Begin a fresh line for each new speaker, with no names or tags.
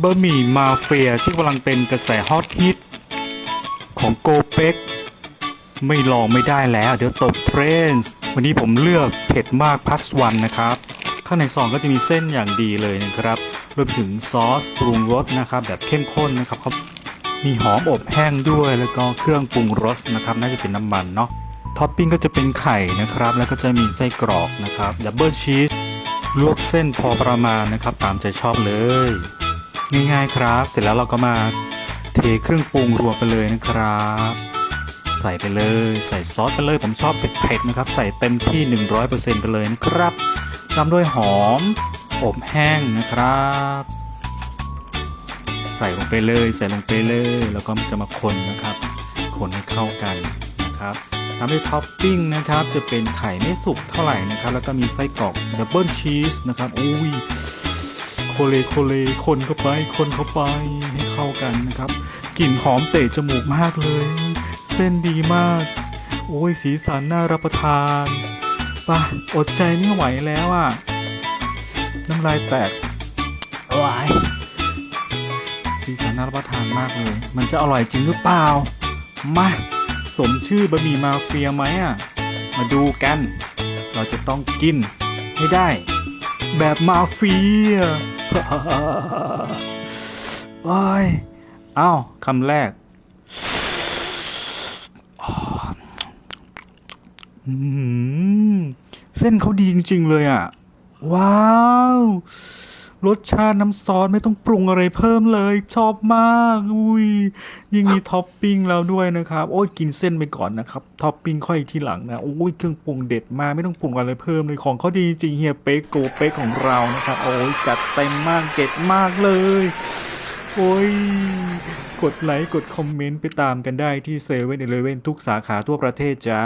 บะหมี่มาเฟียที่กำลังเป็นกระแสฮอตฮิต ของโกเป็กไม่ลองไม่ได้แล้วเดี๋ยวตกเทรนด์วันนี้ผมเลือกเผ็ดมากพัสวันนะครับ ข้างในซองก็จะมีเส้นอย่างดีเลยนะครับรวมถึงซอสปรุงรสนะครับ แบบเข้มข้นนะครับเขามีหอมอบแห้งด้วยแล้วก็เครื่องปรุงรสนะครับ น่าจะเป็นน้ำมันเนาะท็อปปิ้งก็จะเป็นไข่นะครับ แล้วก็จะมีไส้กรอกนะครับดับเบิลชีสลวกเส้นพอประมาณนะครับ ตามใจชอบเลย ง่ายๆครับ เสร็จแล้วเราก็มาเทเครื่องปรุงรวมไปเลยนะครับ ใส่ไปเลย ใส่ซอสไปเลย ผมชอบเผ็ดๆนะครับ ใส่เต็มที่ 100%ไปเลยนะครับตามด้วยหอมอบแห้งนะครับ ใส่ลงไปเลย ใส่ลงไปเลย แล้วก็จะมาคนนะครับ คนให้เข้ากันนะครับตามด้วยท็อปปิ้งนะครับ จะเป็นไข่ไม่สุกเท่าไหร่นะครับ แล้วก็มีไส้กรอกดับเบิลชีสนะครับ อุ้ย โคเลโคเลคนเข้าไปคนเข้าไปให้เข้ากันนะครับ กลิ่นหอมเตะจมูกมากเลย เส้นดีมาก โอ้ยสีสันน่ารับประทานป่ะอดใจไม่ไหวแล้วอะ น้ำลายแตกวายสีสันน่ารับประทานมากเลย มันจะอร่อยจริงหรือเปล่า มาสมชื่อบะหมี่มาเฟียไหมอะ มาดูกัน เราจะต้องกินให้ได้ แบบมาเฟีย ว้ายอ้าวคำแรกเส้นเขาดีจริง ๆ เลยอะ ว้าว รสชาติน้ำซอสไม่ต้องปรุงอะไรเพิ่มเลยชอบมาก อุ้ยยิ่งมีท็อปปิ้งแล้วด้วยนะครับ โอ้ยกินเส้นไปก่อนนะครับท็อปปิ้งค่อยทีหลังนะโอ้ยเครื่องปรุงเด็ดมากไม่ต้องปรุงอะไรเพิ่มเลยของเขาดีจริงเฮียเป๊กโกเป๊กของเรานะครับ โอ้ยจัดเต็มมากเด็ดมากเลยโอ้ย กดไลค์ กดคอมเมนต์ไปตามกันได้ที่เซเว่นอีเลเว่นทุกสาขาทั่วประเทศจ้า